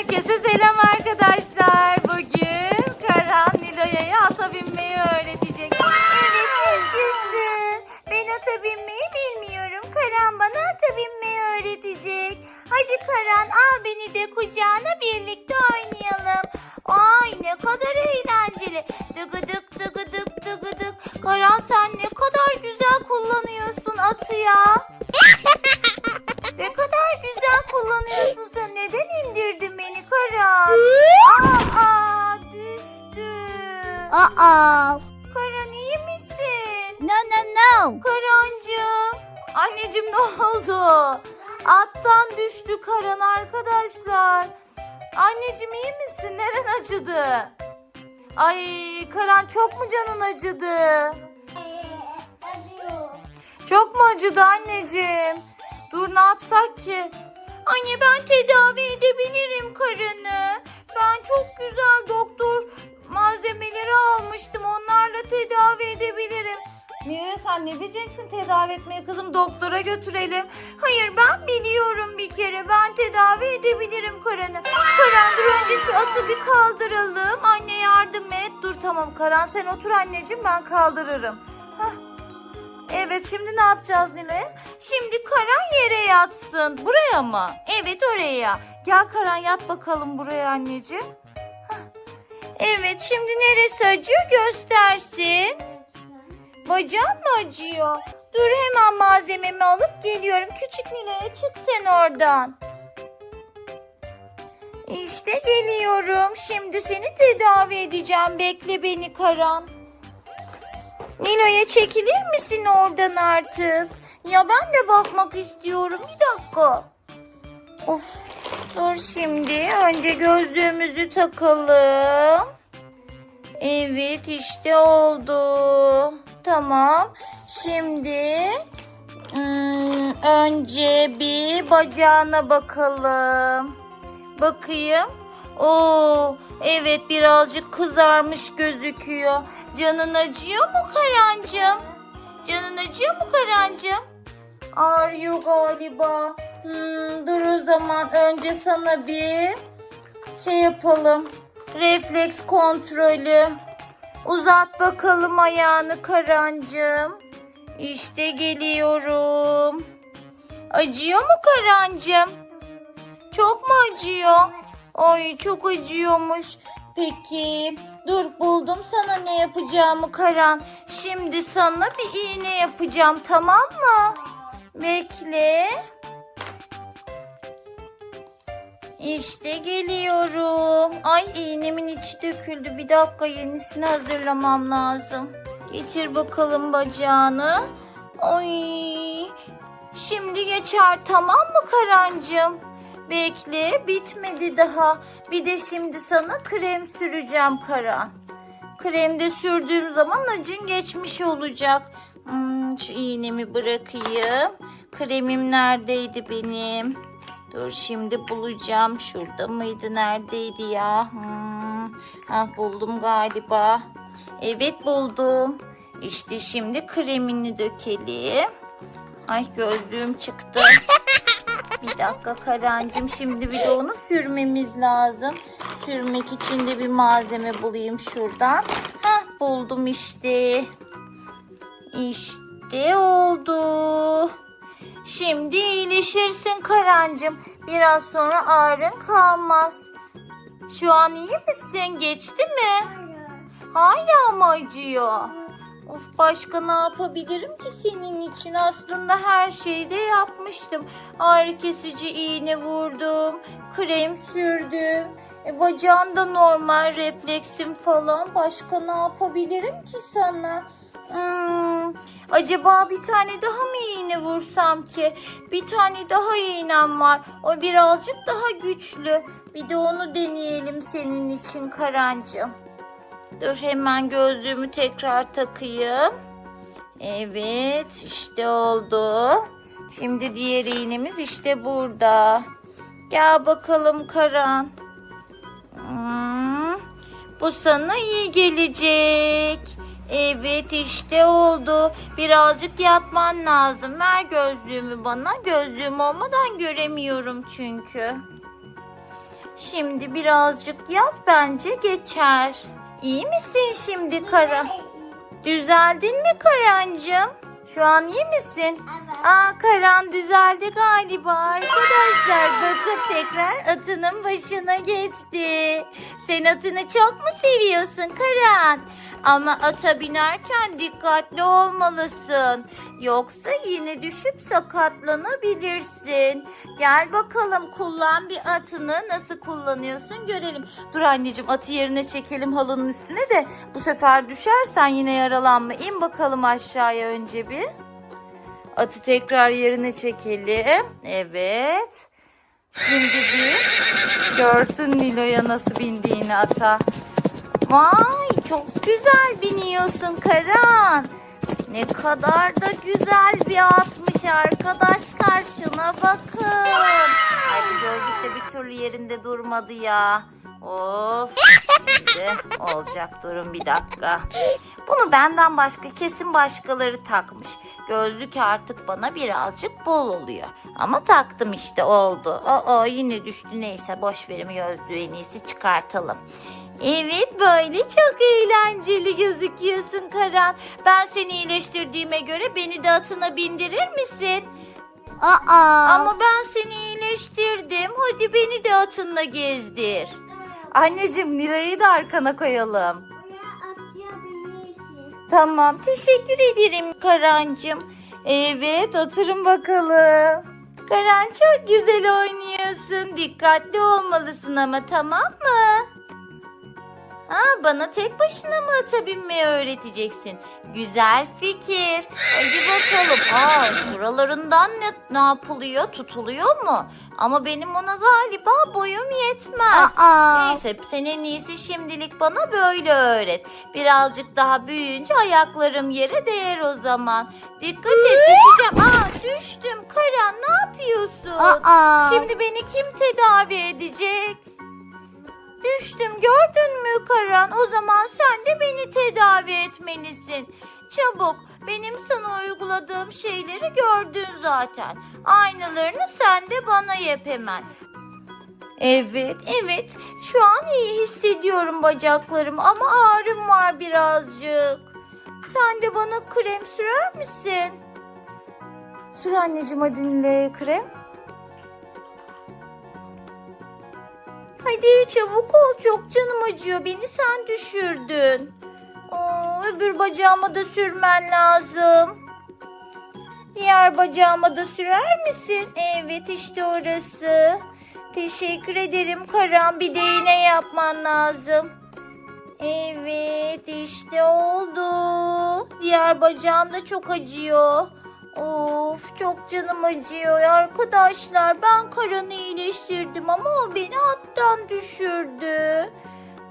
Herkese selam arkadaşlar. Bugün Karan Nilo'ya ata binmeyi öğretecek. Evet yaşasın. Ben ata binmeyi bilmiyorum. Karan bana ata binmeyi öğretecek. Hadi Karan al beni de kucağına birlikte Uh-oh. Karan iyi misin? No, no, no. Karancığım. Anneciğim ne oldu? Attan düştü Karan arkadaşlar. Anneciğim iyi misin? Neren acıdı? Ay Karan çok mu canın acıdı? Çok mu acıdı anneciğim? Dur ne yapsak ki? Anne ben tedavi edebilirim karını. Ben çok güzel doktor malzemeleri almıştım. Onlarla tedavi edebilirim. Niye sen ne bileceksin tedavi etmeyi kızım? Doktora götürelim. Hayır ben biliyorum bir kere. Ben tedavi edebilirim Karan'ı. Karan dur önce şu atı bir kaldıralım. Anne yardım et. Dur tamam Karan sen otur anneciğim ben kaldırırım. Hah. Evet şimdi ne yapacağız Nile? Şimdi Karan yere yatsın. Buraya mı? Evet oraya. Gel Karan yat bakalım buraya anneciğim. Evet şimdi neresi acıyor göstersin. Bacağın mı acıyor? Dur hemen malzememi alıp geliyorum. Küçük Nilo'ya çık sen oradan. İşte geliyorum. Şimdi seni tedavi edeceğim. Bekle beni Karan. Nilo'ya çekilir misin oradan artık? Ya ben de bakmak istiyorum. Bir dakika. Of. Dur şimdi. Önce gözlüğümüzü takalım. Evet işte oldu. Tamam. Şimdi hmm, önce bir bacağına bakalım. Bakayım. Oo, evet birazcık kızarmış gözüküyor. Canın acıyor mu Karancığım? Canın acıyor mu Karancığım? Ağrıyor galiba. Hmm, dur o zaman önce sana bir şey yapalım. Refleks kontrolü. Uzat bakalım ayağını Karancığım. İşte geliyorum. Acıyor mu Karancığım? Çok mu acıyor? Ay çok acıyormuş. Peki dur buldum sana ne yapacağımı Karan. Şimdi sana bir iğne yapacağım tamam mı? Bekle. İşte geliyorum. Ay iğnemin içi döküldü. Bir dakika yenisini hazırlamam lazım. Getir bakalım bacağını. Ay. Şimdi geçer tamam mı Karancığım? Bekle bitmedi daha. Bir de şimdi sana krem süreceğim Karan. Kremde sürdüğüm zaman acın geçmiş olacak. Hmm, şu iğnemi bırakayım. Kremim neredeydi benim? Dur şimdi bulacağım. Şurada mıydı? Neredeydi ya? Hmm. Ha, buldum galiba. Evet buldum. İşte şimdi kremini dökelim. Ay gözlüğüm çıktı. Bir dakika Karancığım şimdi bir de onu sürmemiz lazım. Sürmek için de bir malzeme bulayım şuradan. Hah buldum işte. İşte oldu. Şimdi iyileşirsin Karancığım. Biraz sonra ağrın kalmaz. Şu an iyi misin? Geçti mi? Hala mı acıyor? Of başka ne yapabilirim ki senin için? Aslında her şeyi de yapmıştım. Ağrı kesici iğne vurdum. Krem sürdüm. E, bacağın da normal refleksim falan. Başka ne yapabilirim ki sana? Hmm, acaba bir tane daha mı iğne vursam ki? Bir tane daha iğnem var. O birazcık daha güçlü. Bir de onu deneyelim senin için Karancığım. Dur hemen gözlüğümü tekrar takayım. Evet işte oldu. Şimdi diğer iğnemiz işte burada. Gel bakalım Karan. Hmm, bu sana iyi gelecek. Evet işte oldu. Birazcık yatman lazım. Ver gözlüğümü bana. Gözlüğüm olmadan göremiyorum çünkü. Şimdi birazcık yat bence geçer. İyi misin şimdi Karan? Düzeldin mi Karancığım? Şu an iyi misin? Aa Karan düzeldi galiba arkadaşlar. Bakın tekrar atının başına geçti. Sen atını çok mu seviyorsun Karan? Ama ata binerken dikkatli olmalısın. Yoksa yine düşüp sakatlanabilirsin. Gel bakalım kullan bir atını nasıl kullanıyorsun görelim. Dur anneciğim atı yerine çekelim halının üstüne de bu sefer düşersen yine yaralanma. İn bakalım aşağıya önce bir. Atı tekrar yerine çekelim. Evet. Şimdi bir görsün Nilo'ya nasıl bindiğini ata. Vay çok güzel biniyorsun Karan. Ne kadar da güzel bir atmış arkadaşlar. Şuna bakın. Bu gözlük de bir türlü yerinde durmadı ya. Of. Şimdi olacak durun bir dakika. Bunu benden başka kesin başkaları takmış. Gözlük artık bana birazcık bol oluyor. Ama taktım işte oldu. Aa yine düştü neyse boş verim gözlüğü en iyisi çıkartalım. Evet böyle çok eğlenceli gözüküyorsun Karan. Ben seni iyileştirdiğime göre beni de atına bindirir misin? Uh-oh. Ama ben seni iyileştirdim. Hadi beni de atınla gezdir. Anneciğim Nilay'ı da arkana koyalım. Tamam teşekkür ederim Karancığım. Evet oturun bakalım. Karan çok güzel oynuyorsun. Dikkatli olmalısın ama tamam mı? Ha, bana tek başına mı ata binmeyi öğreteceksin? Güzel fikir. Hadi bakalım. Aa, şuralarından ne, ne yapılıyor? Tutuluyor mu? Ama benim ona galiba boyum yetmez. Uh-oh. Neyse sen en iyisi şimdilik bana böyle öğret. Birazcık daha büyüyünce ayaklarım yere değer o zaman. Dikkat et düşeceğim. Aa düştüm. Karan ne yapıyorsun? Uh-oh. Şimdi beni kim tedavi edecek? Düştüm gördün mü Karan? O zaman sen de beni tedavi etmelisin. Çabuk benim sana uyguladığım şeyleri gördün zaten. Aynılarını sen de bana yap hemen. Evet, evet. Şu an iyi hissediyorum bacaklarım ama ağrım var birazcık. Sen de bana krem sürer misin? Sür anneciğim hadi Nilay'a krem. Hadi çabuk ol çok canım acıyor. Beni sen düşürdün. Aa, öbür bacağıma da sürmen lazım. Diğer bacağıma da sürer misin? Evet işte orası. Teşekkür ederim Karan. Bir de iğne yapman lazım. Evet işte oldu. Diğer bacağım da çok acıyor. Of çok canım acıyor arkadaşlar. Ben Karan'ı iyileştirdim ama o beni attan düşürdü.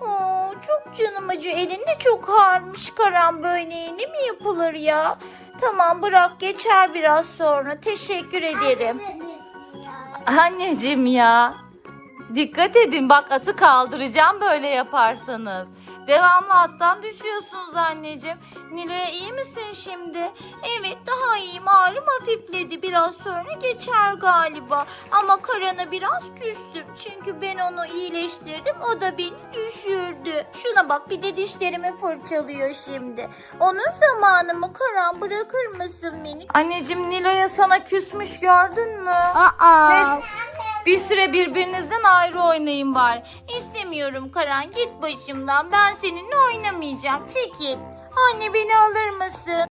Oo, çok canım acıyor. Elinde çok ağrmış Karan. Böyle iğne mi yapılır ya? Tamam bırak geçer biraz sonra. Teşekkür ederim. Anneciğim ya. Dikkat edin bak atı kaldıracağım böyle yaparsanız. Devamlı attan düşüyorsunuz anneciğim. Nilo'ya iyi misin şimdi? Evet daha iyiyim ağrım hafifledi. Biraz sonra geçer galiba. Ama Karan'a biraz küstüm. Çünkü ben onu iyileştirdim. O da beni düşürdü. Şuna bak bir de dişlerimi fırçalıyor şimdi. Onun zamanı mı Karan bırakır mısın beni? Anneciğim Nilo'ya sana küsmüş gördün mü? Uh-oh. Neyse, bir süre birbirinizden ayrı oynayın bari. İstemiyorum Karan git başımdan. Ben seninle oynamayacağım. Çekil. Anne beni alır mısın?